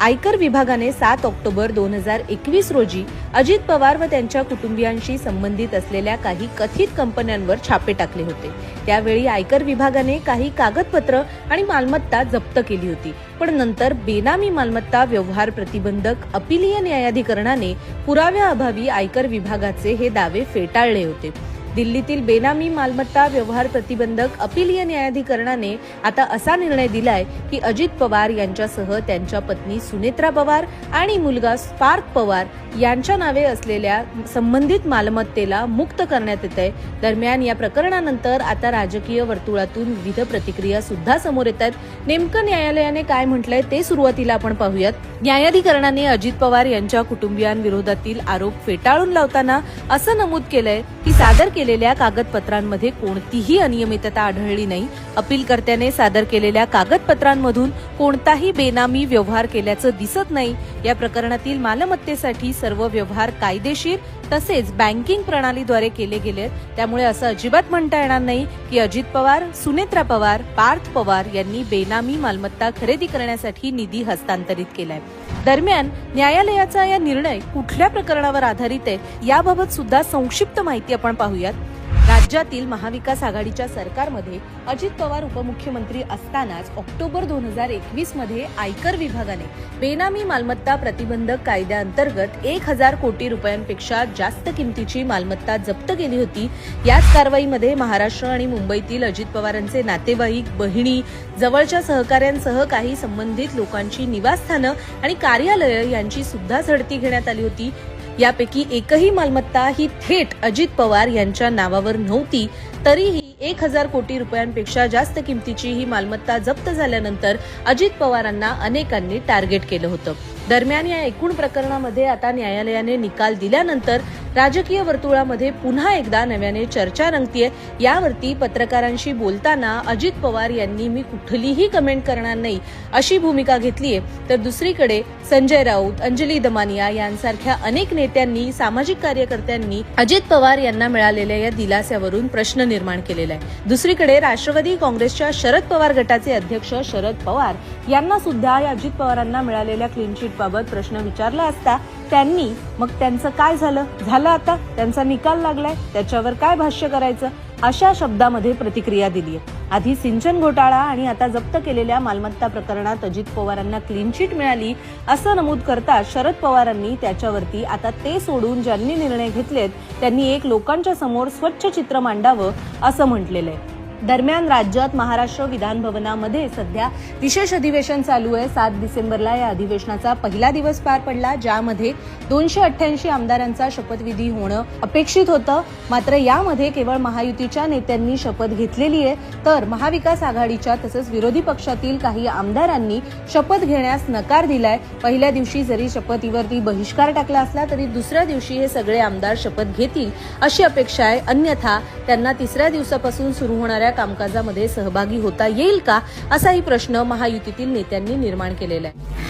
आयकर विभागाने सात ऑक्टोबर दोन हजार एकवीस रोजी अजित पवार व त्यांच्या कुटुंबियांशी संबंधित असलेल्या काही कथित कंपन्यांवर छापे टाकले होते. त्यावेळी आयकर विभागाने काही कागदपत्र आणि मालमत्ता जप्त केली होती. पण नंतर बेनामी मालमत्ता व्यवहार प्रतिबंधक अपिलीय न्यायाधिकरणाने पुराव्याअभावी आयकर विभागाचे हे दावे फेटाळले होते. दिल्लीतील बेनामी मालमत्ता व्यवहार प्रतिबंधक अपिलीय न्यायाधिकरणाने आता असा निर्णय दिलाय की अजित पवार यांच्यासह त्यांच्या पत्नी सुनेत्रा पवार आणि मुलगा स्पार्क पवार यांच्या नावे असलेल्या संबंधित मालमत्तेला मुक्त करण्यात येत आहे. दरम्यान या प्रकरणानंतर आता राजकीय वर्तुळातून विविध प्रतिक्रिया सुद्धा समोर येत आहेत. नेमकं न्यायालयाने काय म्हटलंय ते सुरुवातीला आपण पाहूयात. न्यायाधिकरणाने अजित पवार यांच्या कुटुंबियांविरोधातील आरोप फेटाळून लावताना असं नमूद केलंय की सादर केलेल्या कागदपत्रांमध्ये कोणतीही अनियमितता आढळली नाही. अपीलकर्त्याने सादर केलेल्या कागदपत्रांमधून कोणताही बेनामी व्यवहार केल्याचं दिसत नाही. या प्रकरणातील मालमत्तेसाठी सर्व व्यवहार कायदेशीर तसेच बँकिंग प्रणालीद्वारे केले गेलेत. त्यामुळे असं अजिबात म्हणता येणार नाही की अजित पवार सुनेत्रा पवार पार्थ पवार यांनी बेनामी मालमत्ता खरेदी करण्यासाठी निधी हस्तांतरित केलाय. दरम्यान न्यायालयाचा या निर्णय कुठल्या प्रकरणावर आधारित आहे याबाबत सुद्धा संक्षिप्त माहिती आपण पाहूयात. राज्यातील महाविकास आघाडीच्या सरकारमध्ये अजित पवार उपमुख्यमंत्री असतानाच ऑक्टोबर दोन हजार एकवीसमध्ये आयकर विभागाने बेनामी मालमत्ता प्रतिबंधक कायद्याअंतर्गत एक हजार कोटी रुपयांपेक्षा जास्त किमतीची मालमत्ता जप्त केली होती. याच कारवाईमध्ये महाराष्ट्र आणि मुंबईतील अजित पवारांचे नातेवाईक बहिणी जवळच्या सहकाऱ्यांसह काही संबंधित लोकांची निवासस्थानं आणि कार्यालयं यांची सुद्धा झडती घेण्यात आली होती. यापैकी एकही मालमत्ता ही थेट अजित पवार यांच्या नावावर नव्हती. तरीही एक हजार कोटी रुपयांपेक्षा जास्त किमतीची ही मालमत्ता जप्त झाल्यानंतर अजित पवारांना अनेकांनी टार्गेट केलं होतं. दरम्यान या एकूण प्रकरणामध्ये आता न्यायालयाने निकाल दिल्यानंतर राजकीय वर्तुळामध्ये पुन्हा एकदा नव्याने चर्चा रंगतीये. यावरती पत्रकारांशी बोलताना अजित पवार यांनी मी कुठलीही कमेंट करणार नाही अशी भूमिका घेतलीये. तर दुसरीकडे संजय राऊत अंजली दमानिया यांसारख्या अनेक नेत्यांनी सामाजिक कार्यकर्त्यांनी अजित पवार यांना मिळालेल्या या दिलास्यावरून प्रश्न निर्माण केलेला आहे दुसरीकडे राष्ट्रवादी काँग्रेसच्या शरद पवार गटाचे अध्यक्ष शरद पवार यांना सुद्धा या अजित पवारांना मिळालेल्या क्लीन चिट बाबत प्रश्न विचारला असता त्यांनी मग त्यांचं काय झालं? झालं आता? त्यांचा निकाल लागलाय? त्याच्यावर काय भाष्य करायचं? अशा शब्दामध्ये प्रतिक्रिया दिली आहे आधी सिंचन घोटाळा आणि आता जप्त केलेल्या मालमत्ता प्रकरणात अजित पवारांना क्लीन चिट मिळाली असं नमूद करता शरद पवारांनी त्याच्यावरती आता ते सोडून ज्यांनी निर्णय घेतलेत त्यांनी एक लोकांच्या समोर स्वच्छ चित्र मांडावं असं म्हटलेलं आहे. दरम्यान राज्यात महाराष्ट्र विधान भवनामध्ये सध्या विशेष अधिवेशन चालू आहे. सात डिसेंबरला या अधिवेशनाचा पहिला दिवस पार पडला ज्यामध्ये दोनशे अठ्ठ्याऐंशी आमदारांचा शपथविधी होणं अपेक्षित होतं. मात्र यामध्ये केवळ महायुतीच्या नेत्यांनी शपथ घेतलेली आहे. तर महाविकास आघाडीच्या तसंच विरोधी पक्षातील काही आमदारांनी शपथ घेण्यास नकार दिलाय. पहिल्या दिवशी जरी शपथीवरती बहिष्कार टाकला असला तरी दुसऱ्या दिवशी हे सगळे आमदार शपथ घेतील अशी अपेक्षा आहे. अन्यथा त्यांना तिसऱ्या दिवसापासून सुरू होणाऱ्या कामकाजामध्ये सहभागी होता येईल का असाही प्रश्न महायुतीतील नेत्यांनी निर्माण केलेला आहे.